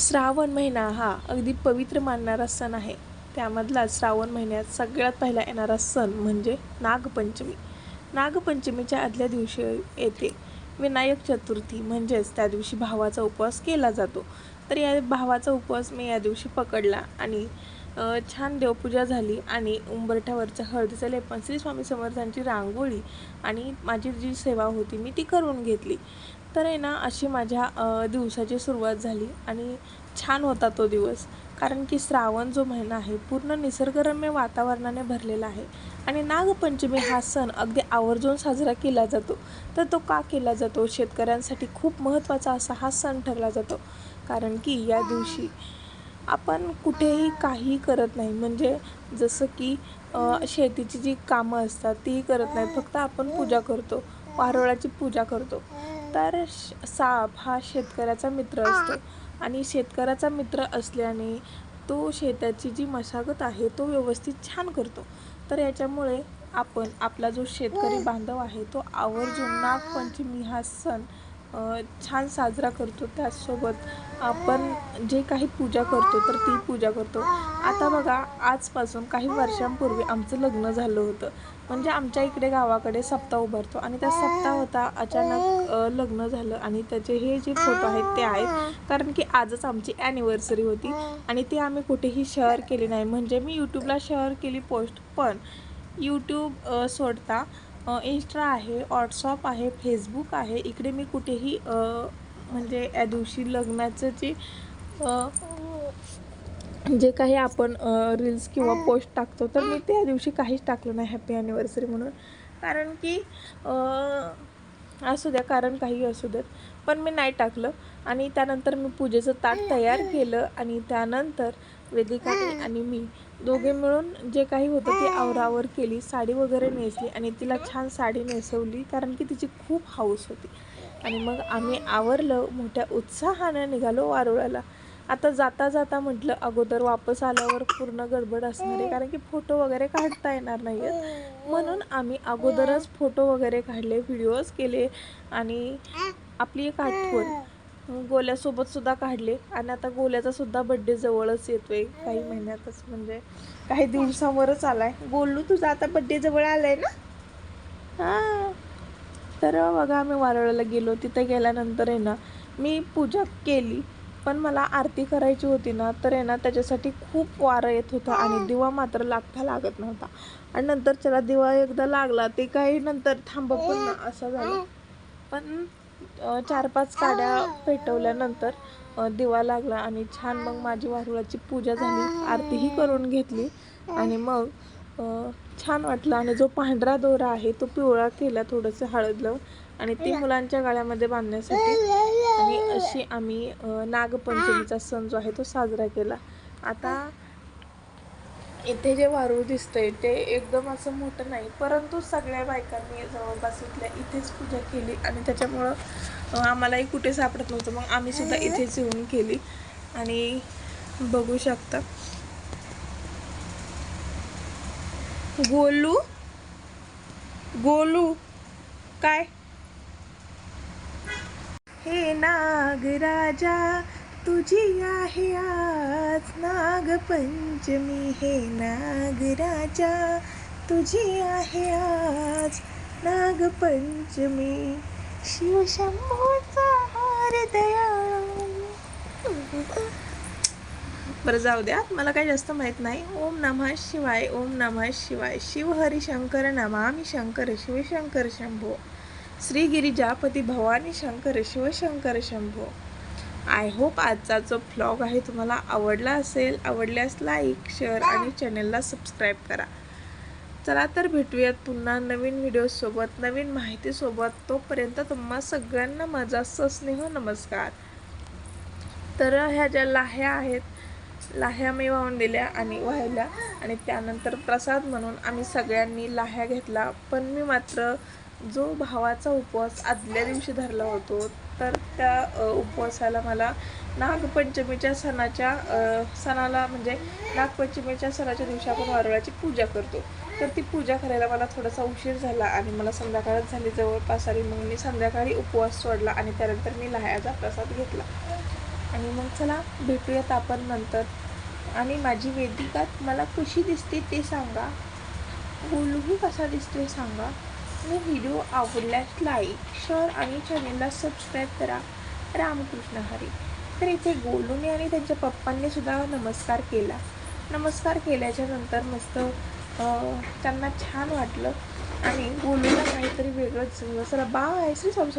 श्रावण महिना हा अगदी पवित्र मानणारा सण आहे. त्यामधला श्रावण महिन्यात सगळ्यात पहिला येणारा सण म्हणजे नागपंचमी. नागपंचमीच्या आदल्या दिवशी येते. विनायक चतुर्थी म्हणजेच त्या दिवशी भावाचा उपवास केला जातो. तर या भावाचा उपवास मी या दिवशी पकडला आणि छान देवपूजा झाली आणि उंबरठ्यावरचं हळदीचं लेपन श्री स्वामी समर्थांची रांगोळी आणि माझी जी सेवा होती मी ती करून घेतली. तर आहे ना अशी माझ्या दिवसाची सुरुवात झाली आणि छान होता तो दिवस. कारण की श्रावण जो महिना आहे पूर्ण निसर्गरम्य वातावरणाने भरलेला आहे. आणि नागपंचमी हा सण अगदी आवर्जून साजरा केला जातो. तर तो का केला जातो? शेतकऱ्यांसाठी खूप महत्त्वाचा असा हा सण ठरला जातो. कारण की या दिवशी आपण कुठेही काही करत नाही. म्हणजे जसं की शेतीची जी कामं असतात तीही करत नाही. फक्त आपण पूजा करतो. वारोळाची पूजा करतो. तर साप हा शेतकऱ्याचा मित्र असतो. आणि शेतकऱ्याचा मित्र असल्याने तो शेताची जी मशागत आहे तो व्यवस्थित छान करतो. तर याच्यामुळे आपण आपला जो शेतकरी बांधव आहे तो आवर्जून नागपंचमी हा सण छान साजरा करतो त्याचसोबत आपण जे काही पूजा करतो तर ती पूजा करतो. आता बघा आजपासून काही वर्षांपूर्वी आमचं लग्न झालं होतं. म्हणजे आमच्या इकडे गावाकडे सप्ताह उभारतो आणि त्या सप्ताह होता अचानक लग्न झालं आणि त्याचे हे जे फोटो आहेत ते आहेत. कारण की आजच आमची ॲनिव्हर्सरी होती आणि ती आम्ही कुठेही शेअर केली नाही. म्हणजे मी यूट्यूबला शेअर केली पोस्ट पण यूट्यूब सोडता इंस्टा आहे व्हॉट्सअप आहे फेसबुक आहे. इकडे मी कुठेही म्हणजे या दिवशी लग्नाचं जे जे काही आपण रील्स किंवा पोस्ट टाकतो तर मी त्या दिवशी काहीच टाकलं नाही हॅपी ॲनिव्हर्सरी म्हणून. कारण की असू द्या कारण काही असू देत. पण मी नाही टाकलं आणि त्यानंतर मी पूजेचं ताट तयार केलं आणि त्यानंतर वेदिकाने आणि मी दोघे मिळून जे काही होतं ते आवरावर केली साडी वगैरे नेसली आणि तिला छान साडी नेसवली कारण की तिची खूप हाऊस होती. आणि मग आम्ही आवरलं मोठ्या उत्साहानं निघालो वारुळाला. आता जाता जाता म्हटलं अगोदर वापस आल्यावर पूर्ण गडबड असणार आहे कारण की फोटो वगैरे काढता येणार नाही आहेत म्हणून आम्ही अगोदरच फोटो वगैरे काढले व्हिडिओज केले आणि आपली एक आठवण. गोल्यासोबत सुद्धा काढले आणि आता गोल्याचा सुद्धा बड्डे जवळच येतोय काही महिन्यातच म्हणजे काही दिवसावरच आलाय. गोलू तुझा आता बड्डे जवळ आलाय ना? हां. तर बघा आम्ही वारळाला गेलो तिथे गेल्यानंतर आहे ना मी पूजा केली. पण मला आरती करायची होती ना तर आहे ना त्याच्यासाठी खूप वारं येत होतं आणि दिवा मात्र लागता लागत नव्हता. आणि नंतर त्याला दिवा एकदा लागला ते काही नंतर थांब पण ना असं झालं. पण चार पाच काड्या पेटवल्यानंतर दिवा लागला आणि छान मग माझी वारुळाची पूजा झाली. आरतीही करून घेतली आणि मग छान वाटलं. आणि जो पांढरा दोरा आहे तो पिवळा केला थोडंसं हळद लावून आणि ते मुलांच्या गाळ्यामध्ये बांधण्यासाठी आणि अशी आम्ही नागपंचमीचा सण जो आहे तो साजरा केला. आता इथे जे वारूळ दिसतंय ते एकदम असं मोठं नाही परंतु सगळ्या बायकांनी जवळपास इथल्या इथेच पूजा केली आणि त्याच्यामुळं आम्हालाही कुठे सापडत नव्हतं. मग आम्ही सुद्धा इथेच येऊन केली आणि बघू शकता. गोलू? गोलू? काय? हे नागराजा तुझी आहे आज नागपंचमी. हे नागराजा तुझी आहे आज नागपंचमी. शिवशंभूचा हार दया बरं जाऊ द्या. मला काही जास्त माहीत नाही. ओम नमः शिवाय ओम नमः शिवाय. शिव हरी शंकर नमामि शंकर शिवशंकर शंभो. श्री गिरिजापती भवानी शंकर शिवशंकर शंभो. आय होप आजचा जो फ्लॉग आहे तुम्हाला आवडला असेल आवडल्यास लाईक शेअर आणि चॅनलला सबस्क्राईब करा. चला तर भेटूयात पुन्हा नवीन व्हिडिओसोबत नवीन माहितीसोबत तोपर्यंत तुम्हा सगळ्यांना माझा सस्नेह नमस्कार. तर ह्या ज्या लाह्या आहेत लाह्या मी वाहून दिल्या आणि वाहिल्या आणि त्यानंतर प्रसाद म्हणून आम्ही सगळ्यांनी लाह्या घेतला. पण मी मात्र जो भावाचा उपवास आदल्या दिवशी धरला होतो तर त्या उपवासाला मला नागपंचमीच्या सणाच्या सणाला म्हणजे नागपंचमीच्या सणाच्या दिवशी आपण वारुळाची पूजा करतो. तर ती पूजा करायला मला थोडासा उशीर झाला आणि मला संध्याकाळच झाली. जवळपास आणि मग मी संध्याकाळी उपवास सोडला आणि त्यानंतर मी लहायाचा प्रसाद घेतला. आणि मग चला भेटूयात आपण नंतर. आणि माझी वेदिका मला कशी दिसते ते सांगा. गोलूही कसा दिसतोय सांगा. आणि व्हिडिओ आवडल्यास लाईक शेअर आणि चॅनेलला सबस्क्राईब करा. रामकृष्ण हरी. तर इथे गोलूने आणि त्यांच्या पप्पांनी सुद्धा नमस्कार केला. नमस्कार केल्याच्यानंतर मस्त त्यांना छान वाटलं. आणि गोलूला काहीतरी वेगळंच जसं आहे श्री स्वामी